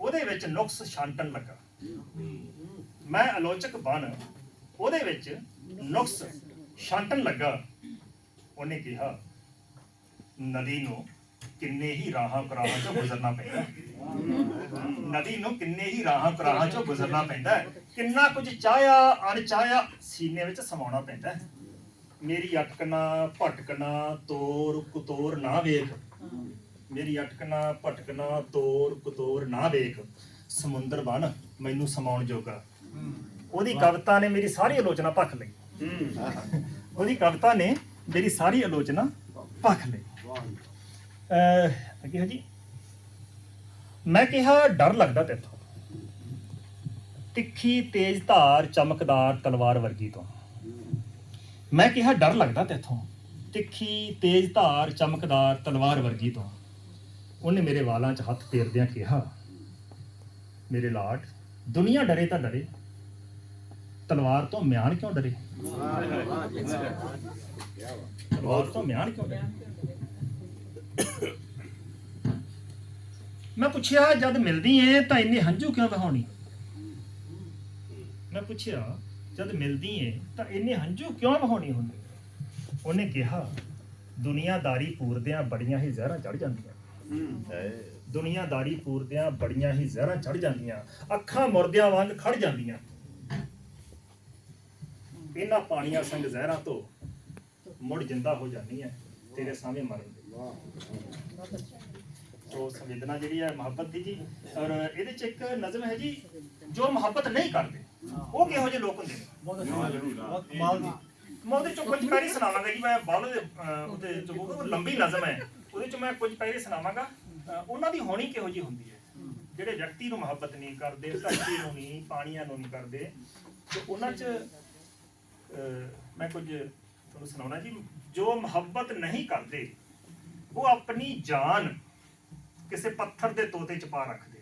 ਉਹਦੇ ਵਿੱਚ ਨੁਕਸ ਛਾਂਟਣ ਲੱਗਾ। ਮੈਂ ਆਲੋਚਕ ਬਣ, ਉਹਦੇ ਵਿੱਚ ਨੁਕਸ ਛਾਂਟਣ ਲੱਗਾ। ਉਹਨੇ ਕਿਹਾ, ਨਦੀ ਨੂੰ ਕਿੰਨੇ ਹੀ ਰਾਹਾਂ ਕਰਾਹਾਂ ਚੋਂ ਗੁਜ਼ਰਨਾ ਪੈਂਦਾ ਨਦੀ ਨੂੰ ਕਿੰਨੇ ਹੀ ਰਾਹਾਂ ਕਰਾਹਾਂ ਚੋਂ ਗੁਜ਼ਰਨਾ ਪੈਂਦਾ ਹੈ। ਕਿੰਨਾ ਕੁਝ ਚਾਹਿਆ, ਅਣਚਾਹਿਆ ਸੀਨੇ ਵਿੱਚ ਸਮਾਉਣਾ ਪੈਂਦਾ ਮੇਰੀ ਅਟਕਣਾ ਭਟਕਣਾ ਤੋਰ, ਕੁਤੋਰ ਨਾ ਵੇਖ। ਮੇਰੀ ਅਟਕਣਾ ਭਟਕਣਾ ਤੋਰ ਕੁਤੋਰ ਨਾ ਵੇਖ ਸਮੁੰਦਰ ਬਣ ਮੈਨੂੰ ਸਮਾਉਣ ਜੋਗਾ। ਉਹਦੀ ਕਵਿਤਾ ਨੇ ਮੇਰੀ ਸਾਰੀ ਆਲੋਚਨਾ ਭਖ ਲਈ। ਉਹਦੀ ਕਵਿਤਾ ਨੇ ਮੇਰੀ ਸਾਰੀ ਆਲੋਚਨਾ ਭਖ ਲਈ। ਅਹ ਅੱਗੇ ਜੀ। ਮੈਂ ਕਿਹਾ ਡਰ ਲੱਗਦਾ ਤੇਥੋਂ। ਤਿੱਖੀ ਤੇਜ਼ ਧਾਰ ਚਮਕਦਾਰ ਤਲਵਾਰ ਵਰਗੀ ਤੋਂ। ਮੈਂ ਕਿਹਾ ਡਰ ਲੱਗਦਾ ਤੇਥੋਂ। ਤਿੱਖੀ ਤੇਜ਼ ਧਾਰ ਚਮਕਦਾਰ ਤਲਵਾਰ ਵਰਗੀ ਤੋਂ। ਉਹਨੇ ਮੇਰੇ ਵਾਲਾਂ 'ਚ ਹੱਥ ਫੇਰਦਿਆਂ ਕਿਹਾ, ਮੇਰੇ ਲਾਟ ਦੁਨੀਆ ਡਰੇ ਤਾਂ ਡਰੇ। ਤਲਵਾਰ ਤੋਂ ਮਿਆਨ ਕਿਉਂ ਡਰੇ? ਤਲਵਾਰ ਤੋਂ ਮਿਆਨ ਕਿਉਂ ਡਰੇ? ਮੈਂ ਪੁੱਛਿਆ, ਜਦ ਮਿਲਦੀ ਏ ਤਾਂ ਇੰਨੇ ਹੰਝੂ ਕਿਉਂ ਵਹਾਉਣੀ? ਮੈਂ ਪੁੱਛਿਆ, ਜਦ ਮਿਲਦੀ ਏ ਤਾਂ ਇੰਨੇ ਹੰਝੂ ਕਿਉਂ ਵਹਾਉਣੀ ਹੁੰਦੀ? ਉਹਨੇ ਕਿਹਾ, ਦੁਨੀਆਦਾਰੀ ਪੂਰਦਿਆਂ ਬੜੀਆਂ ਹੀ ਜ਼ਹਿਰਾਂ ਚੜ ਜਾਂਦੀਆਂ ਦੁਨੀਆਦਾਰੀ ਪੂਰਦਿਆਂ ਬੜੀਆਂ ਹੀ ਜ਼ਹਿਰਾਂ ਚੜ ਜਾਂਦੀਆਂ ਅੱਖਾਂ ਮੁਰਦਿਆਂ ਵਾਂਗ ਖੜ ਜਾਂਦੀਆਂ। ਇਹਨਾਂ ਪਾਣੀਆਂ ਸੰਗ ਜ਼ਹਿਰਾਂ ਤੋਂ ਮੁੜ ਜਿੰਦਾ ਹੋ ਜਾਂਦੀ ਹੈ ਤੇਰੇ ਸਾਹਮਣੇ ਮਰਨ ਦੇ। ਸੋ ਸੰਵੇਦਨਾ ਜਿਹੜੀ ਹੈ ਮੁਹੱਬਤ ਦੀ ਜੀ ਔਰ ਇਹਦੇ ਚ ਇੱਕ ਨਜ਼ਮ ਹੈ ਜੀ ਜੋ ਮੁਹੱਬਤ ਨਹੀਂ ਕਰਦੇ ਉਹ ਕਿਹੋ ਜਿਹੇ ਲੋਕ ਹੁੰਦੇ ਨੇ? ਮਾਲ ਦੀ ਮੈਂ ਉਹਦੇ ਚੋਂ ਕੁਝ ਪੈਰੀ ਸੁਣਾਵਾਂਗਾ ਜੀ ਮੈਂ ਬਾਹਰ ਦੇ ਉਹਦੇ ਚੋਂ ਲੰਬੀ ਨਜ਼ਮ ਹੈ। ਉਹਦੇ ਚੋਂ ਮੈਂ ਕੁਝ ਪੈਰੀ ਸੁਣਾਵਾਂਗਾ। ਉਹਨਾਂ ਦੀ ਹੋਣੀ ਕਿਹੋ ਜਿਹੀ ਹੁੰਦੀ ਹੈ? ਜਿਹੜੇ ਵਿਅਕਤੀ ਨੂੰ ਮੁਹੱਬਤ ਨਹੀਂ ਕਰਦੇ ਧਰਤੀ ਨੂੰ ਨਹੀਂ ਪਾਣੀਆਂ ਨੂੰ ਨਹੀਂ ਕਰਦੇ ਤੇ ਉਹਨਾਂ 'ਚ ਮੈਂ ਕੁਝ ਤੁਹਾਨੂੰ ਸੁਣਾਉਣਾ ਜੀ ਜੋ ਮੁਹੱਬਤ ਨਹੀਂ ਕਰਦੇ ਉਹ ਆਪਣੀ ਜਾਨ ਕਿਸੇ ਪੱਥਰ ਦੇ ਤੋਤੇ 'ਚ ਪਾ ਰੱਖਦੇ।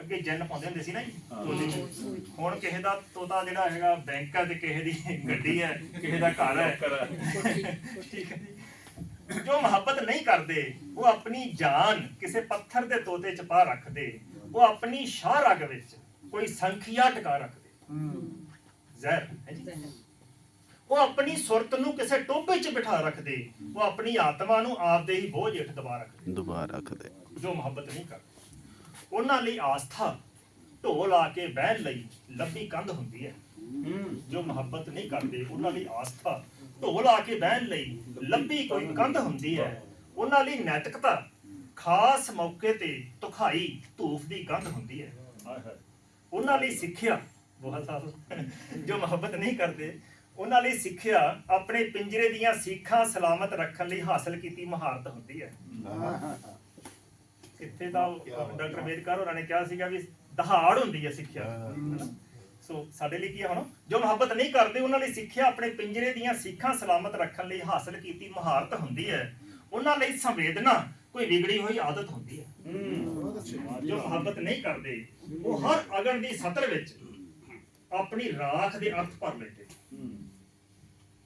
ਅੱਗੇ ਜਨ ਪਾਉਂਦੇ ਹੁੰਦੇ ਸੀ ਨਾ ਜੀ ਤੋਤੇ 'ਚ। ਹੁਣ ਕਿਸੇ ਦਾ ਤੋਤਾ ਜਿਹੜਾ ਹੈਗਾ ਬੈਂਕ ਹੈ ਤੇ ਕਿਸੇ ਦੀ ਗੱਡੀ ਹੈ ਕਿਸੇ ਦਾ ਘਰ ਹੈ। ਠੀਕ ਹੈ ਜੀ। ਜੋ ਮੁਹੱਬਤ ਨਹੀਂ ਕਰਦੇ ਉਹ ਆਪਣੀ ਜਾਨ ਕਿਸੇ ਪੱਥਰ ਦੇ ਤੋਤੇ 'ਚ ਪਾ ਰੱਖਦੇ ਉਹ ਆਪਣੀ ਸ਼ਾਹ ਰਗ ਵਿੱਚ ਕੋਈ ਸੰਖਿਆ ਟਿਕਾ ਰੱਖਦੇ। ਜ਼ਹਿਰ ਹੈ ਜੀ। ਉਹ ਆਪਣੀ ਸੁਰਤ ਨੂੰ ਕਿਸੇ ਟੋਭੇ 'ਚ ਬਿਠਾ ਰੱਖਦੇ ਉਹ ਆਪਣੀ ਆਤਮਾ ਨੂੰ ਆਪਦੇ ਹੀ ਬੋਝ ਹੇਠ ਦਬਾ ਰੱਖਦੇ। ਦੁਬਾਰਾ ਰੱਖ ਦੇ ਜੋ ਮੁਹੱਬਤ ਨਹੀਂ ਕਰਦੇ। ਉਹਨਾਂ ਲਈ ਆਸਥਾ ਢੋਲ ਆ ਕੇ ਬਹਿਣ ਲਈ ਲੱਭੀ ਕੰਧ ਹੁੰਦੀ ਹੈ। ਜੋ ਮੁਹੱਬਤ ਨਹੀਂ ਕਰਦੇ ਉਹਨਾਂ ਲਈ ਆਸਥਾ। ਢੋਲ ਆ ਕੇ ਬਹਿਣ ਲਈ ਲੱਭੀ ਕੋਈ ਕੰਧ ਹੁੰਦੀ ਹੈ। ਉਹਨਾਂ ਲਈ ਨੈਤਿਕਤਾ। ਖਾਸ ਮੌਕੇ ਤੇ ਤੁਖਾਈ ਧੂਫ ਦੀ ਕੰਧ ਹੁੰਦੀ ਹੈ। ਉਹਨਾਂ ਲਈ ਸਿੱਖਿਆ ਬਹੁਤ ਸਾਰਾ ਜੋ ਮੁਹੱਬਤ ਨਹੀਂ ਕਰਦੇ ਉਹਨਾਂ ਲਈ ਸਿੱਖਿਆ ਆਪਣੇ ਪਿੰਜਰੇ ਦੀਆਂ ਸੀਖਾਂ ਸਲਾਮਤ ਰੱਖਣ ਲਈ ਹਾਸਲ ਕੀਤੀ ਮਹਾਰਤ ਹੁੰਦੀ ਹੈ। ਇੱਥੇ ਤਾਂ ਡਾਕਟਰ ਅੰਬੇਦਕਰ ਹੋਰਾਂ ਨੇ ਕਿਹਾ ਸੀਗਾ ਵੀ ਦਹਾੜ ਹੁੰਦੀ ਹੈ ਸਿੱਖਿਆ ਹਨਾ? ਸੋ ਸਾਡੇ ਲਈ ਕੀ ਹੈ ਹੁਣ? ਜੋ ਮੁਹੱਬਤ ਨਹੀਂ ਕਰਦੇ ਉਹਨਾਂ ਲਈ ਸਿੱਖਿਆ ਆਪਣੇ ਪਿੰਜਰੇ ਦੀਆਂ ਸਿੱਖਾਂ ਸਲਾਮਤ ਰੱਖਣ ਲਈ ਹਾਸਲ ਕੀਤੀ ਮਹਾਰਤ ਹੁੰਦੀ ਹੈ। ਉਹਨਾਂ ਲਈ ਸੰਵੇਦਨਾ ਕੋਈ ਵਿਗੜੀ ਹੋਈ ਆਦਤ ਹੁੰਦੀ ਹੈ। ਜੋ ਮੁਹੱਬਤ ਨਹੀਂ ਕਰਦੇ ਉਹ ਹਰ ਅਗਨ ਦੀ ਸਤਰ ਵਿੱਚ ਆਪਣੀ ਰਾਖ ਦੇ ਅਰਥ ਭਰ ਲੈਂਦੇ।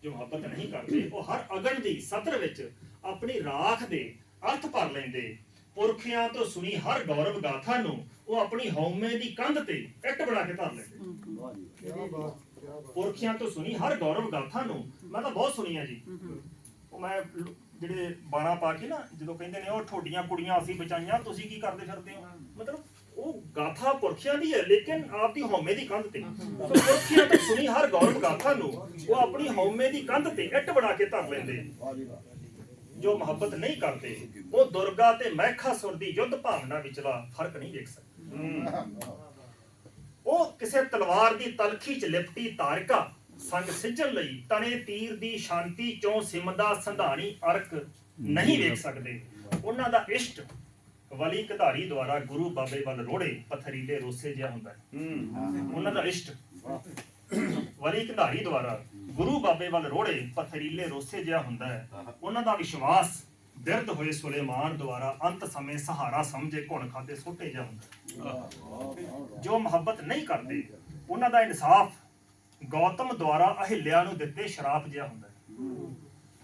ਜੋ ਮੁਹੱਬਤ ਨਹੀਂ ਕਰਦੇ ਉਹ ਹਰ ਅਗਨ ਦੀ ਸਤਰ ਵਿੱਚ ਆਪਣੀ ਰਾਖ ਦੇ ਅਰਥ ਭਰ ਲੈਂਦੇ। ਪੁਰਖਿਆਂ ਤੋਂ ਸੁਣੀ ਹਰ ਗੌਰਵ ਗਾਥਾ ਨੂੰ ਉਹ ਆਪਣੀ ਹਉਮੈ ਦੀ ਕੰਧ ਤੇ ਇੱਟ ਬਣਾ ਕੇ ਧਰ ਲੈਂਦੇ। ਪੁਰਖਿਆਂ ਤੋਂ ਸੁਣੀ ਹਰ ਗੌਰਵ ਗਾਥਾ ਨੂੰ ਮੈਂ ਤਾਂ ਬਹੁਤ ਸੁਣੀ ਆ ਜੀ ਉਹ ਮੈਂ ਜਿਹੜੇ ਬਾਣਾ ਪਾ ਕੇ ਨਾ ਜਦੋਂ ਕਹਿੰਦੇ ਨੇ ਉਹ ਠੋਡੀਆਂ ਕੁੜੀਆਂ ਅਸੀਂ ਬਚਾਈਆਂ ਤੁਸੀਂ ਕੀ ਕਰਦੇ ਫਿਰਦੇ ਹੋ? ਮਤਲਬ ਉਹ ਗਾਥਾ ਪੁਰਖਿਆਂ ਦੀ ਹੈ ਲੇਕਿਨ ਆਪਦੀ ਹਉਮੈ ਦੀ ਕੰਧ ਤੇ। ਪੁਰਖਿਆਂ ਤੋਂ ਸੁਣੀ ਹਰ ਗੌਰਵ ਗਾਥਾ ਨੂੰ ਉਹ ਆਪਣੀ ਹਉਮੈ ਦੀ ਕੰਧ ਤੇ ਇੱਟ ਬਣਾ ਕੇ ਧਰ ਲੈਂਦੇ। ਜੋ ਮੁਹੱਬਤ ਨਹੀਂ ਕਰਦੇ ਉਹ ਦੁਰਗਾ ਤੇ ਮਹਿਖਾਸੁਰ ਦੀ ਯੁੱਧ ਭਾਵਨਾ ਵਿਚਲਾ ਫ਼ਰਕ ਨਹੀਂ ਵੇਖ ਸਕਦੇ। ਉਹ ਕਿਸੇ ਤਲਵਾਰ ਦੀ ਤਲਖੀ ਚ ਲਿਪਟੀ ਤਾਰਿਕਾ ਸੰਗ ਸਿੱਝਣ ਲਈ ਤਣੇ ਤੀਰ ਦੀ ਸ਼ਾਂਤੀ ਚੋਂ ਸਿਮਦਾ ਸੰਧਾਣੀ ਅਰਕ ਨਹੀਂ ਵੇਖ ਸਕਦੇ। ਉਹਨਾਂ ਦਾ ਇਸ਼ਟ ਵਲੀ ਕਧਾਰੀ ਦੁਆਰਾ ਗੁਰੂ ਬਾਬੇ ਵੱਲ ਰੋੜੇ ਪਥਰੀਲੇ ਰੋਸੇ ਜਿਹਾ ਹੁੰਦਾ ਹੈ। ਉਹਨਾਂ ਦਾ ਇਸ਼ਟ ਵਲੀ ਕਧਾਰੀ ਦੁਆਰਾ ਗੁਰੂ ਬਾਬੇ ਵੱਲ ਰੋੜੇ, ਪਥਰੀਲੇ ਰੋਸੇ ਜਿਹਾ ਹੁੰਦਾ ਹੈ। ਉਹਨਾਂ ਦਾ ਵਿਸ਼ਵਾਸ ਬਿਰਧ ਹੋਏ ਸੁਲੇਮਾਨ ਦੁਆਰਾ ਅੰਤ ਸਮੇਂ ਸਹਾਰਾ ਸਮਝੇ, ਘੁਣ ਖਾਦੇ ਸੁੱਟੇ ਜਿਹਾ ਹੁੰਦਾ ਜੋ ਮੁਹੱਬਤ ਨਹੀਂ ਕਰਦੇ, ਉਹਨਾਂ ਦਾ ਇਨਸਾਫ ਗੌਤਮ ਦੁਆਰਾ ਅਹਿਲਿਆ ਨੂੰ ਦਿੱਤੇ ਸ਼ਰਾਪ ਜਿਹਾ ਹੁੰਦਾ ਹੈ।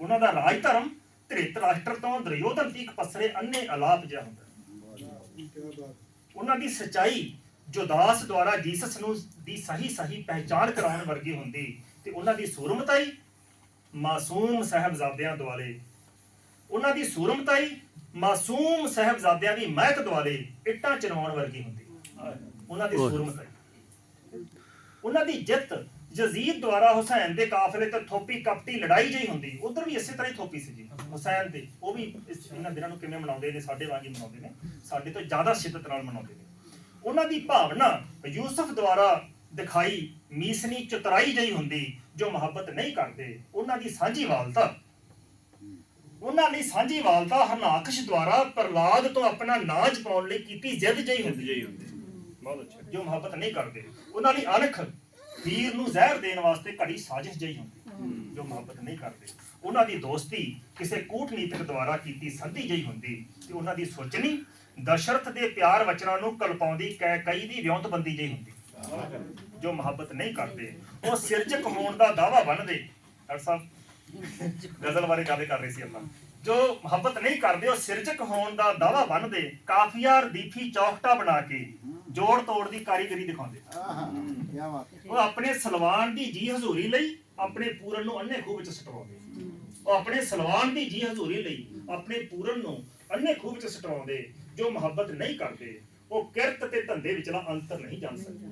ਉਹਨਾਂ ਦਾ ਰਾਜ ਧਰਮ ਧ੍ਰਿਤ ਰਾਸ਼ਟਰ ਤੋਂ ਦਰਯੋਧਨ ਤੀਕ ਪਸਰੇ ਅੰਨੇ ਅਲਾਪ ਜਿਹਾ ਹੁੰਦਾ ਉਹਨਾਂ ਦੀ ਸਚਾਈ ਜੋ ਦਾਸ ਦੁਆਰਾ ਜੀਸਸ ਨੂੰ ਦੀ ਸਹੀ ਸਹੀ ਪਹਿਚਾਨ ਕਰਾਉਣ ਵਰਗੀ ਹੁੰਦੀ ਤੇ ਉਹਨਾਂ ਦੀ ਸੂਰਮਤਾਈ ਮਾਸੂਮ ਸਾਹਿਬਜ਼ਾਦਿਆਂ ਦੁਆਲੇ। ਉਹਨਾਂ ਦੀ ਸੂਰਮਤਾਈ ਮਾਸੂਮ ਸਾਹਿਬਜ਼ਾਦਿਆਂ ਦੀ ਮਹਿਕ ਦੁਆਲੇ ਇੱਟਾਂ ਚਨਾਉਣ ਵਰਗੀ ਹੁੰਦੀ। ਉਹਨਾਂ ਦੀ ਸੂਰਮਤਾਈ। ਉਹਨਾਂ ਦੀ ਜਿੱਤ ਯਜ਼ੀਦ ਦੁਆਰਾ ਹੁਸੈਨ ਦੇ ਕਾਫਲੇ ਤੇ ਥੋਪੀ ਕਪਟੀ ਲੜਾਈ ਜਿਹੀ ਹੁੰਦੀ ਉਧਰ ਵੀ ਇਸੇ ਤਰ੍ਹਾਂ ਹੀ ਥੋਪੀ ਸੀ ਜੀ। ਹੁਸੈਨ ਤੇ ਉਹ ਵੀ ਇਸ ਇਹਨਾਂ ਦਿਨਾਂ ਨੂੰ ਕਿਵੇਂ ਮਨਾਉਂਦੇ ਨੇ ਸਾਡੇ ਵਾਂਗ ਹੀ ਮਨਾਉਂਦੇ ਨੇ। ਸਾਡੇ ਤੋਂ ਜ਼ਿਆਦਾ ਸ਼ਿੱਦਤ ਨਾਲ ਮਨਾਉਂਦੇ ਨੇ। ਉਹਨਾਂ ਦੀ ਭਾਵਨਾ ਯੂਸਫ ਦੁਆਰਾ ਦਿਖਾਈ ਮੀਸਨੀ ਚਤਰਾਈ ਜਿਹੀ ਹੁੰਦੀ ਜੋ ਮੁਹੱਬਤ ਨਹੀਂ ਕਰਦੇ ਉਹਨਾਂ ਦੀ ਸਾਂਝੀ ਵਾਲਤਾ। ਉਹਨਾਂ ਲਈ ਸਾਂਝੀ ਵਾਲਤਾ ਹਰਨਾਕਸ਼ ਦੁਆਰਾ ਪ੍ਰਲਾਦ ਤੋਂ ਆਪਣਾ ਨਾਜ ਪਾਉਣ ਲਈ ਕੀਤੀ ਜਿੱਦ ਜਿਹੀ ਹੁੰਦੀ। ਜਿਹੀ ਹੁੰਦੀ। ਬਹੁਤ ਅੱਛਾ। ਜੋ ਮੁਹੱਬਤ ਨਹੀਂ ਕਰਦੇ। ਉਹਨਾਂ ਦੀ ਅਣਖ ਵੀਰ ਨੂੰ ਜ਼ਹਿਰ ਦੇਣ ਵਾਸਤੇ ਘੜੀ ਸਾਜ਼ਿਸ਼ ਜਿਹੀ ਹੁੰਦੀ ਜੋ ਮੁਹੱਬਤ ਨਹੀਂ ਕਰਦੇ। ਉਹਨਾਂ ਦੀ ਦੋਸਤੀ ਕਿਸੇ ਕੂਟਨੀਤਿਕ ਦੁਆਰਾ ਕੀਤੀ ਸੰਧੀ ਜਿਹੀ ਹੁੰਦੀ ਤੇ ਉਹਨਾਂ ਦੀ ਸੋਚਣੀ ਦਸ਼ਰਥ ਦੇ ਪਿਆਰ ਵਚਨਾਂ ਨੂੰ ਕਲਪਾਉਂਦੀ ਕੈ ਕਈ ਦੀ ਵਿਉਂਤਬੰਦੀ ਜਿਹੀ ਹੁੰਦੀ। ਜੋ ਮੁਹੱਬਤ ਨਹੀਂ ਕਰਦੇ ਉਹ ਸਿਰਜਕ ਹੋਣ ਦਾ ਦਾਵਾ ਬਣਦੇ ਡਾਕਟਰ ਸਾਹਿਬ ਗਜ਼ਲ ਬਾਰੇ ਗੱਲ ਕਰ ਰਹੇ ਸੀ ਆਪਾਂ। ਜੋ ਮੁਹੱਬਤ ਨਹੀਂ ਕਰਦੇ ਉਹ ਸਿਰਜਕ ਹੋਣ ਦਾ ਦਾਵਾ ਬਣਦੇ ਕਾਫੀਆ ਰਦੀਫੀ ਚੌਕਟਾ ਬਣਾ ਕੇ ਜੋੜ ਤੋੜ ਦੀ ਕਾਰੀਗਰੀ ਦਿਖਾਉਂਦੇ। ਉਹ ਆਪਣੇ ਸਲਵਾਨ ਦੀ ਜੀ ਹਜ਼ੂਰੀ ਲਈ ਆਪਣੇ ਪੂਰਨ ਨੂੰ ਅੰਨੇ ਖੂਹ ਵਿੱਚ ਸਟਵਾਉਂਦੇ। ਉਹ ਆਪਣੇ ਸਲਵਾਨ ਦੀ ਜੀ ਹਜ਼ੂਰੀ ਲਈ ਆਪਣੇ ਪੂਰਨ ਨੂੰ ਅੰਨੇ ਖੂਹ ਵਿੱਚ ਸਟਵਾਉਂਦੇ। ਜੋ ਮੁਹੱਬਤ ਨਹੀਂ ਕਰਦੇ ਉਹ ਕਿਰਤ ਤੇ ਧੰਦੇ ਵਿਚਲਾ ਅੰਤਰ ਨਹੀਂ ਜਾਣ ਸਕਦੇ।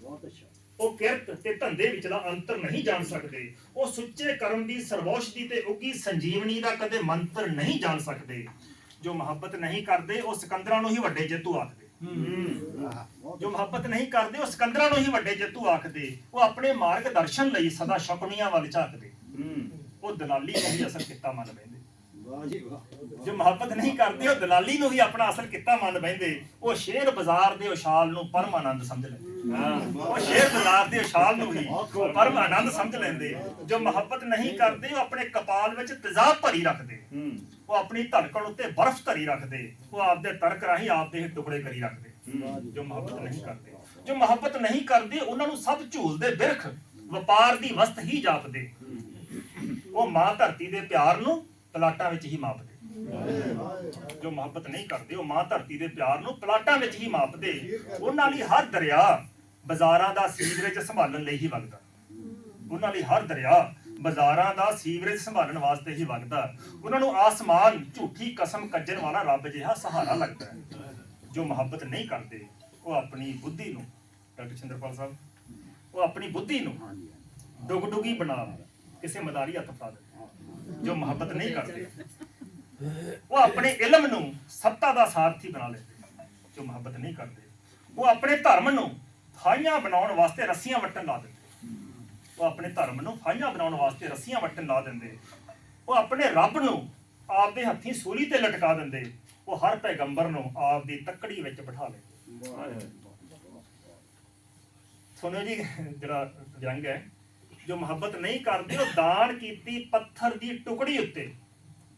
ਬਹੁਤ ਅੱਛਾ। ਉਹ ਕਿਰਤ ਤੇ ਧੰਦੇ ਵਿਚਲਾ ਅੰਤਰ ਨਹੀਂ ਜਾਣ ਸਕਦੇ। ਉਹ ਸੁੱਚੇ ਕਰਮ ਦੀ ਸਰਵੋਸ਼ਦੀ ਤੇ ਉੱਗੀ ਸੰਜੀਵਨੀ ਦਾ ਕਦੇ ਮੰਤਰ ਨਹੀਂ ਜਾਣ ਸਕਦੇ। ਜੋ ਮੁਹੱਬਤ ਨਹੀਂ ਕਰਦੇ ਉਹ ਸਿਕੰਦਰਾਂ ਨੂੰ ਹੀ ਵੱਡੇ ਜੇਤੂ ਆਖਦੇ। ਜੋ ਮੁਹੱਬਤ ਨਹੀਂ ਕਰਦੇ ਉਹ ਸਿਕੰਦਰਾਂ ਨੂੰ ਹੀ ਵੱਡੇ ਜੇਤੂ ਆਖਦੇ। ਉਹ ਆਪਣੇ ਮਾਰਗ ਦਰਸ਼ਨ ਲਈ ਸਦਾ ਸ਼ਕਨੀਆਂ ਵੱਲ ਝਾਕਦੇ। ਹੂੰ। ਉਹ ਦਲਾਲੀ ਨੂੰ ਹੀ ਅਸਲ ਕਿੱਤਾ ਮੰਨ ਬੈਂਦੇ ਜੀ ਮੁਹੱਬਤ ਨਹੀਂ ਕਰਦੇ ਉਹ ਦਲਾਲੀ ਨੂੰ ਹੀ ਆਪਣਾ ਅਸਲ ਕਿੱਤਾ ਮੰਨ ਬੈਂਦੇ ਉਹ ਸ਼ੇਰ ਬਾਜ਼ਾਰ ਦੇ ਉਛਾਲ ਨੂੰ ਪਰਮ ਆਨੰਦ ਸਮਝ ਲੈਂਦੇ। ਹਾਂ। ਉਹ ਸ਼ੇਰ ਬਾਜ਼ਾਰ ਦੇ ਉਛਾਲ ਨੂੰ ਹੀ ਪਰਮ ਆਨੰਦ ਸਮਝ ਲੈਂਦੇ। ਜੋ ਮੁਹੱਬਤ ਨਹੀਂ ਕਰਦੇ ਉਹ ਆਪਣੇ ਕਪਾਲ ਵਿੱਚ ਤੇਜ਼ਾਬ ਭਰੀ ਰੱਖਦੇ। ਉਹ ਆਪਣੀ ਧੜਕਣ ਉੱਤੇ ਬਰਫ਼ ਧਰੀ ਰੱਖਦੇ। ਉਹ ਆਪਦੇ ਤਰਕ ਰਾਹੀਂ ਆਪਦੇ ਹੀ ਟੁਕੜੇ ਕਰੀ ਰੱਖਦੇ। ਜੋ ਮੁਹੱਬਤ ਨਹੀਂ ਕਰਦੇ। ਜੋ ਮੁਹੱਬਤ ਨਹੀਂ ਕਰਦੇ ਉਹਨਾਂ ਨੂੰ ਸਭ ਝੂਲਦੇ ਬਿਰਖ। ਵਪਾਰ ਦੀ ਵਸਤ ਹੀ ਜਾਪਦੇ। ਉਹ ਮਾਂ ਧਰਤੀ ਦੇ ਪਿਆਰ ਨੂੰ ਪਲਾਟਾਂ ਵਿੱਚ ਹੀ ਮਾਪਦੇ। ਜੋ ਮੁਹੱਬਤ ਨਹੀਂ ਕਰਦੇ ਉਹ ਮਾਂ ਧਰਤੀ ਦੇ ਪਿਆਰ ਨੂੰ ਪਲਾਟਾਂ ਵਿੱਚ ਹੀ ਮਾਪਦੇ। ਉਹਨਾਂ ਲਈ ਹਰ ਦਰਿਆ ਬਾਜ਼ਾਰਾਂ ਦਾ ਸੀਵਰੇਜ ਸੰਭਾਲਣ ਲਈ ਹੀ ਵਗਦਾ। ਉਹਨਾਂ ਲਈ ਹਰ ਦਰਿਆ ਬਾਜ਼ਾਰਾਂ ਦਾ ਸੀਵਰੇਜ ਸੰਭਾਲਣ ਵਾਸਤੇ ਹੀ ਵਗਦਾ। ਉਹਨਾਂ ਨੂੰ ਆਸਮਾਨ ਝੂਠੀ ਕਸਮ ਕੱਜਣ ਵਾਲਾ ਰੱਬ ਜਿਹਾ ਸਹਾਰਾ ਲੱਗਦਾ ਹੈ। ਜੋ ਮੁਹੱਬਤ ਨਹੀਂ ਕਰਦੇ ਉਹ ਆਪਣੀ ਬੁੱਧੀ ਨੂੰ ਡਾਕਟਰ ਚੰਦਰਪਾਲ ਸਾਹਿਬ ਉਹ ਆਪਣੀ ਬੁੱਧੀ ਨੂੰ ਹਾਂਜੀ ਡੁਗਡੁਗੀ ਬਣਾ ਕਿਸੇ ਮਦਾਰੀ ਹੱਥ ਪਾ ਦਿੰਦੇ। ਜੋ ਮੁਹੱਬਤ ਨਹੀਂ ਕਰਦੇ। ਉਹ ਆਪਣੇ ਇਲਮ ਨੂੰ ਸੱਤਾ ਦਾ ਸਾਰਥੀ ਬਣਾ ਲੈਂਦੇ ਜੋ ਮੁਹੱਬਤ ਨਹੀਂ ਕਰਦੇ। ਉਹ ਆਪਣੇ ਧਰਮ ਨੂੰ ਫਾਈਆਂ ਬਣਾਉਣ ਵਾਸਤੇ ਰੱਸੀਆਂ ਵੱਟਣ ਲਾ ਦਿੰਦੇ। ਉਹ ਆਪਣੇ ਧਰਮ ਨੂੰ ਫਾਈਆਂ ਬਣਾਉਣ ਵਾਸਤੇ ਰੱਸੀਆਂ ਵੱਟਣ ਲਾ ਦਿੰਦੇ। ਉਹ ਆਪਣੇ ਰੱਬ ਨੂੰ ਆਪਦੇ ਹੱਥੀਂ ਸੂਲੀ ਤੇ ਲਟਕਾ ਦਿੰਦੇ। ਉਹ ਹਰ ਪੈਗੰਬਰ ਨੂੰ ਆਪਦੀ ਤੱਕੜੀ ਵਿੱਚ ਬਿਠਾ ਲੈਂਦੇ। ਸੁਣੋ ਜੀ ਜਿਹੜਾ ਵਿਅੰਗ ਹੈ ਜੋ ਮੁਹੱਬਤ ਨਹੀਂ ਕਰਦੇ ਉਹ ਦਾਨ ਕੀਤੀ ਪੱਥਰ ਦੀ ਟੁਕੜੀ ਉੱਤੇ।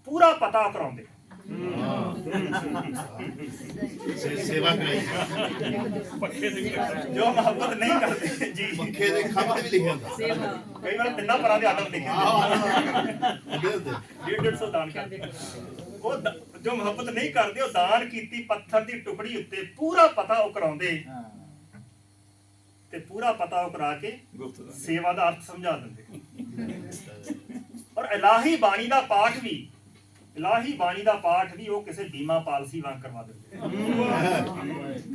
ਪੂਰਾ ਪਤਾ ਕਰਾਉਂਦੇ। ਸੇ- ਸੇਵਾ ਕਰਾਈ ਪੱਖੇ ਦੇ ਜੋ ਮੁਹੱਬਤ ਨਹੀਂ ਕਰਦੇ ਜੀ। ਪੱਖੇ ਦੇ ਖੰਭ ਤੇ ਵੀ ਲਿਖਿਆ ਹੁੰਦਾ। ਕਈ ਵਾਰ ਤਿੰਨਾਂ ਪਰਾਂ ਦੇ ਆਟਮ ਲਿਖੇ ਹੁੰਦੇ। ਡੇਢ ਡੇਢ ਸੌ ਦਾਨ ਕਰਦੇ। ਉਹ ਜੋ ਮੁਹੱਬਤ ਨਹੀਂ ਕਰਦੇ ਉਹ ਦਾਨ ਕੀਤੀ ਪੱਥਰ ਦੀ ਟੁਕੜੀ ਉੱਤੇ। ਪੂਰਾ ਪਤਾ ਉਹ ਕਰਾਉਂਦੇ। ਹਾਂ ਤੇ ਪੂਰਾ ਪਤਾ ਉਹ ਕਰਾ ਕੇ ਗੁਪਤ ਸੇਵਾ ਦਾ ਅਰਥ ਸਮਝਾ ਦਿੰਦੇ। ਔਰ ਇਲਾਹੀ ਬਾਣੀ ਦਾ ਪਾਠ ਵੀ ਇਲਾਹੀ ਬਾਣੀ ਦਾ ਪਾਠ ਵੀ ਉਹ ਕਿਸੇ ਬੀਮਾ ਪਾਲਿਸੀ ਵਾਂਗ ਕਰਵਾ ਦਿੰਦੇ।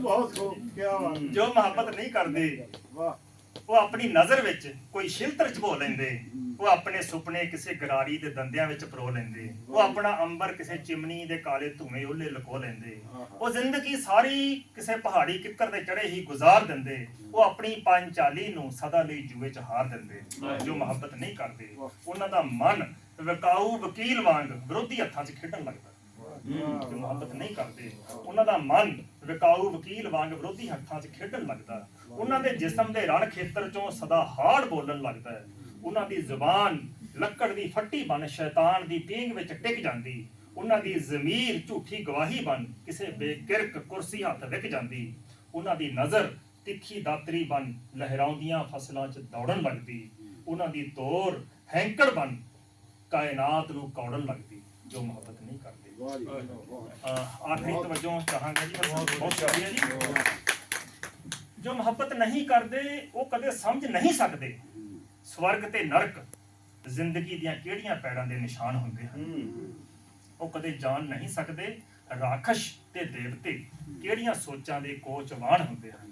ਬਹੁਤ ਖੂਬ। ਕੀ ਬਾਤ। ਜੋ ਮੁਹੱਬਤ ਨਹੀਂ ਕਰਦੇ ਵਾਹ। ਉਹ ਆਪਣੀ ਨਜ਼ਰ ਵਿੱਚ ਕੋਈ ਸ਼ਿਲਤਰ ਚਬੋ ਲੈਂਦੇ, ਉਹ ਆਪਣੇ ਸੁਪਨੇ ਕਿਸੇ ਗਰਾਰੀ ਦੇ ਦੰਦਿਆਂ ਵਿੱਚ ਪਰੋ ਲੈਂਦੇ, ਉਹ ਆਪਣਾ ਅੰਬਰ ਕਿਸੇ ਚਿਮਨੀ ਦੇ ਕਾਲੇ ਧੂਏ ਉਹਲੇ ਲੁਕੋ ਲੈਂਦੇ। ਉਹ ਜ਼ਿੰਦਗੀ ਸਾਰੀ ਕਿਸੇ ਪਹਾੜੀ ਕਿੱਕਰ ਦੇ ਚੜੇ ਹੀ ਗੁਜ਼ਾਰ ਦਿੰਦੇ, ਉਹ ਆਪਣੀ ਪੰਚਾਲੀ ਨੂੰ ਸਦਾ ਲਈ ਜੂਏ ਚ ਹਾਰ ਦਿੰਦੇ, ਜੋ ਮੁਹੱਬਤ ਨਹੀਂ ਕਰਦੇ। ਉਹਨਾਂ ਦਾ ਮਨ ਵਿਕਾਊ ਵਕੀਲ ਵਾਂਗ ਵਿਰੋਧੀ ਹੱਥਾਂ 'ਚ ਖੇਡਣ ਲੱਗਦਾ। ਜੋ ਮੁਹੱਬਤ ਨਹੀਂ ਕਰਦੇ, ਉਹਨਾਂ ਦਾ ਮਨ ਵਿਕਾਊ ਵਕੀਲ ਵਾਂਗ ਵਿਰੋਧੀ ਹੱਥਾਂ 'ਚ ਖੇਡਣ ਲੱਗਦਾ। ਉਹਨਾਂ ਦੇ ਜਿਸਮ ਦੇ ਰਣ ਖੇਤਰ 'ਚੋਂ ਸਦਾ ਹਾੜ ਬੋਲਣ ਲੱਗਦਾ ਹੈ। ਉਹਨਾਂ ਦੀ ਜ਼ੁਬਾਨ ਲੱਕੜ ਦੀ ਫੱਟੀ ਬਣ ਸ਼ੈਤਾਨ ਦੀ ਪੀਂਗ ਵਿੱਚ ਟਿਕ ਜਾਂਦੀ। ਉਹਨਾਂ ਦੀ ਜ਼ਮੀਰ ਝੂਠੀ ਗਵਾਹੀ ਬਣ ਕਿਸੇ ਬੇਕਿਰਕ ਕੁਰਸੀ ਹੱਥ ਵਿਕ ਜਾਂਦੀ। ਉਹਨਾਂ ਦੀ ਨਜ਼ਰ ਤਿੱਖੀ ਦਾਤਰੀ ਬਣ ਲਹਿਰਾਉਂਦੀਆਂ ਫਸਲਾਂ 'ਚ ਦੌੜਨ ਲੱਗਦੀ। ਉਹਨਾਂ ਦੀ ਤੋਰ ਹੈਂਕੜ ਬਣ ਕਾਇਨਾਤ ਨੂੰ ਕੌੜਨ ਲੱਗਦੀ ਜੋ ਮੁਹੱਬਤ ਨਹੀਂ ਕਰਦੇ। ਆਖਰੀ ਤਵੱਜੋ ਚਾਹਾਂਗਾ ਜੀ ਬਸ ਬਹੁਤ ਸ਼ੁਕਰੀਆ ਜੀ। ਜੋ ਮੁਹੱਬਤ ਨਹੀਂ ਕਰਦੇ ਉਹ ਕਦੇ ਸਮਝ ਨਹੀਂ ਸਕਦੇ। ਸਵਰਗ ਤੇ ਨਰਕ ਜ਼ਿੰਦਗੀ ਦੀਆਂ ਕਿਹੜੀਆਂ ਪੈੜਾਂ ਦੇ ਨਿਸ਼ਾਨ ਹੁੰਦੇ ਹਨ? ਉਹ ਕਦੇ ਜਾਣ ਨਹੀਂ ਸਕਦੇ ਰਾਖਸ਼ ਤੇ ਦੇਵਤੇ ਕਿਹੜੀਆਂ ਸੋਚਾਂ ਦੇ ਕੋਚਵਾਨ ਹੁੰਦੇ ਹਨ?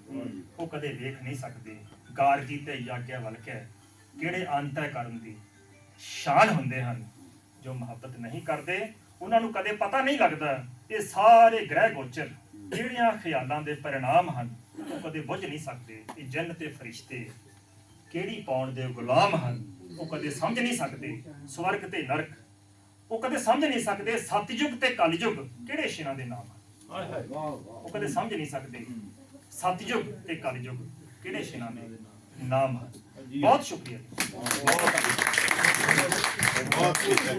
ਉਹ ਕਦੇ ਵੇਖ ਨਹੀਂ ਸਕਦੇ ਗਾਰਗੀ ਤੇ ਯਾਗਿਆ ਵਲਕੈ ਕਿਹੜੇ ਅੰਤੈ ਕਰਨ ਦੀ ਸ਼ਾਨ ਹੁੰਦੇ ਹਨ? ਜੋ ਮੁਹੱਬਤ ਨਹੀਂ ਕਰਦੇ ਉਹਨਾਂ ਨੂੰ ਕਦੇ ਪਤਾ ਨਹੀਂ ਲੱਗਦਾ। ਇਹ ਸਾਰੇ ਗ੍ਰਹਿ ਗੋਚਰ ਜਿਹੜੀਆਂ ਖਿਆਲਾਂ ਦੇ ਪਰਿਣਾਮ ਹਨ? ਉਹ ਕਦੇ ਬੁੱਝ ਨਹੀਂ ਸਕਦੇ ਇਹ ਜਿੰਨ ਤੇ ਫਰਿਸ਼ਤੇ ਕਿਹੜੀ ਪਾਉਣ ਦੇ ਗੁਲਾਮ ਹਨ? ਉਹ ਕਦੇ ਸਮਝ ਨਹੀਂ ਸਕਦੇ ਸਵਰਗ ਤੇ ਨਰਕ। ਉਹ ਕਦੇ ਸਮਝ ਨਹੀਂ ਸਕਦੇ ਸਤਜੁਗ ਤੇ ਕਲਯੁਗ ਕਿਹੜੇ ਸ਼ਿਰਾਂ ਦੇ ਨਾਮ ਹਨ? ਵਾਹ ਵਾਹ ਉਹ ਕਦੇ ਸਮਝ ਨਹੀਂ ਸਕਦੇ ਸਤਜੁਗ ਤੇ ਕਲਯੁਗ ਕਿਹੜੇ ਸ਼ਿਰਾਂ ਦੇ ਨਾਮ ਹਨ? ਬਹੁਤ ਸ਼ੁਕਰੀਆ ਬਹੁਤ ਹੈ